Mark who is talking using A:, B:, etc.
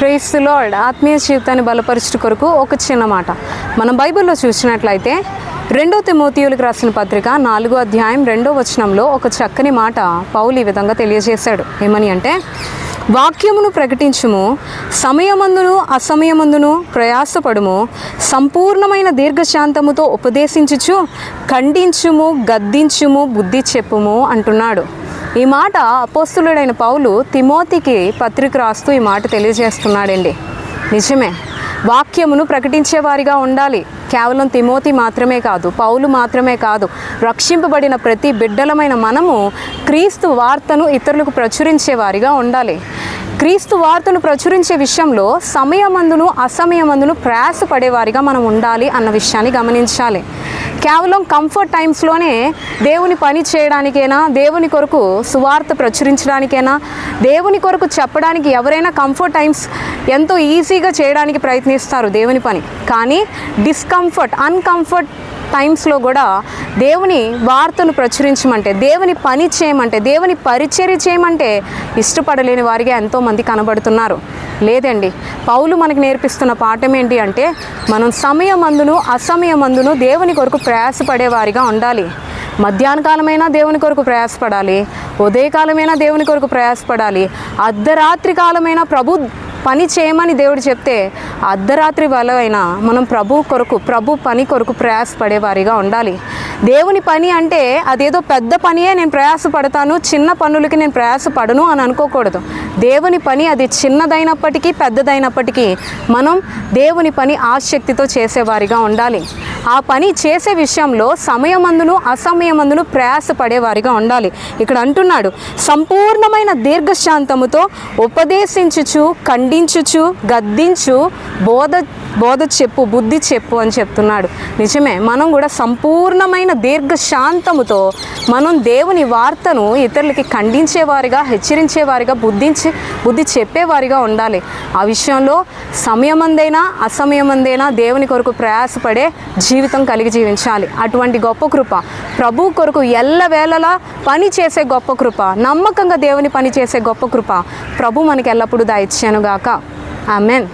A: Praise ఆత్మీయ జీవితాన్ని బలపరచుట కొరకు ఒక చిన్న మాట. మనం బైబిల్లో చూసినట్లయితే రెండో తిమోతియులకు రాసిన పత్రిక నాలుగో అధ్యాయం రెండో వచనంలో ఒక చక్కని మాట పౌలు ఈ విధంగా తెలియజేశాడు. ఏమని అంటే వాక్యమును ప్రకటించుము సమయమందును అసమయమందును ప్రయాసపడుము సంపూర్ణమైన దీర్ఘశాంతముతో ఉపదేశించుచు ఖండించుము గద్దించుము బుద్ధి చెప్పుము అంటున్నాడు. ఈ మాట అపోస్తులుడైన పౌలు తిమోతికి పత్రిక రాస్తూ ఈ మాట తెలియజేస్తున్నాడండి. నిజమే. వాక్యమును ప్రకటించేవారిగా ఉండాలి. కేవలం తిమోతి మాత్రమే కాదు పౌలు మాత్రమే కాదు రక్షింపబడిన ప్రతి బిడ్డలమైన మనము క్రీస్తు వార్తను ఇతరులకు ప్రచురించేవారిగా ఉండాలి. క్రీస్తు వార్తను ప్రచురించే విషయంలో సమయమందును అసమయమందును ప్రయాసపడేవారిగా మనం ఉండాలి అన్న విషయాన్ని గమనించాలి. కేవలం కంఫర్ట్ టైమ్స్లోనే దేవుని పని చేయడానికైనా దేవుని కొరకు సువార్త ప్రచురించడానికైనా దేవుని కొరకు చెప్పడానికి ఎవరైనా కంఫర్ట్ టైమ్స్ ఎంతో ఈజీగా చేయడానికి ప్రయత్నిస్తారు దేవుని పని. కానీ డిస్కంఫర్ట్ అన్కంఫర్ట్ టైమ్స్లో కూడా దేవుని వార్తను ప్రచురించమంటే దేవుని పని చేయమంటే దేవుని పరిచర్య చేయమంటే ఇష్టపడలేని వారిగా ఎంతోమంది కనబడుతున్నారు. లేదండి పౌలు మనకు నేర్పిస్తున్న పాఠం ఏంటి అంటే మనం సమయమందును అసమయమందును దేవుని కొరకు ప్రయాసపడేవారిగా ఉండాలి. మధ్యాహ్న కాలమైనా దేవుని కొరకు ప్రయాసపడాలి ఉదయకాలమైనా దేవుని కొరకు ప్రయాసపడాలి అర్ధరాత్రి కాలమైనా ప్రభు పని చేయమని దేవుడు చెప్తే అర్ధరాత్రి వలవైనా మనం ప్రభు కొరకు ప్రభు పని కొరకు ప్రయాసపడేవారిగా ఉండాలి. దేవుని పని అంటే అదేదో పెద్ద పనియే నేను ప్రయాసపడతాను చిన్న పనులకి నేను ప్రయాసపడను అని అనుకోకూడదు. దేవుని పని అది చిన్నదైనప్పటికీ పెద్దదైనప్పటికీ మనం దేవుని పని ఆసక్తితో చేసేవారిగా ఉండాలి. ఆ పని చేసే విషయంలో సమయమందును అసమయమందును ప్రయాసపడేవారిగా ఉండాలి. ఇక్కడ అంటున్నాడు సంపూర్ణమైన దీర్ఘశాంతముతో ఉపదేశించుచు ఖండించుచు గద్దించు బోధ బోధ చెప్పు బుద్ధి చెప్పు అని చెప్తున్నాడు. నిజమే మనం కూడా సంపూర్ణమైన దీర్ఘశాంతముతో మనం దేవుని వార్తను ఇతరులకి ఖండించేవారిగా హెచ్చరించేవారిగా బుద్ధించి బుద్ధి చెప్పేవారిగా ఉండాలి. ఆ విషయంలో సమయమందైనా అసమయమందైనా దేవుని కొరకు ప్రయాసపడే జీవితం కలిగి జీవించాలి. అటువంటి గొప్ప కృప ప్రభు కొరకు ఎల్లవేళలా పని చేసే గొప్ప కృప నమ్మకంగా దేవుని పని చేసే గొప్ప కృప ప్రభు మనకి ఎల్లప్పుడూ దాయిచ్చానుగాక ఆమెన్.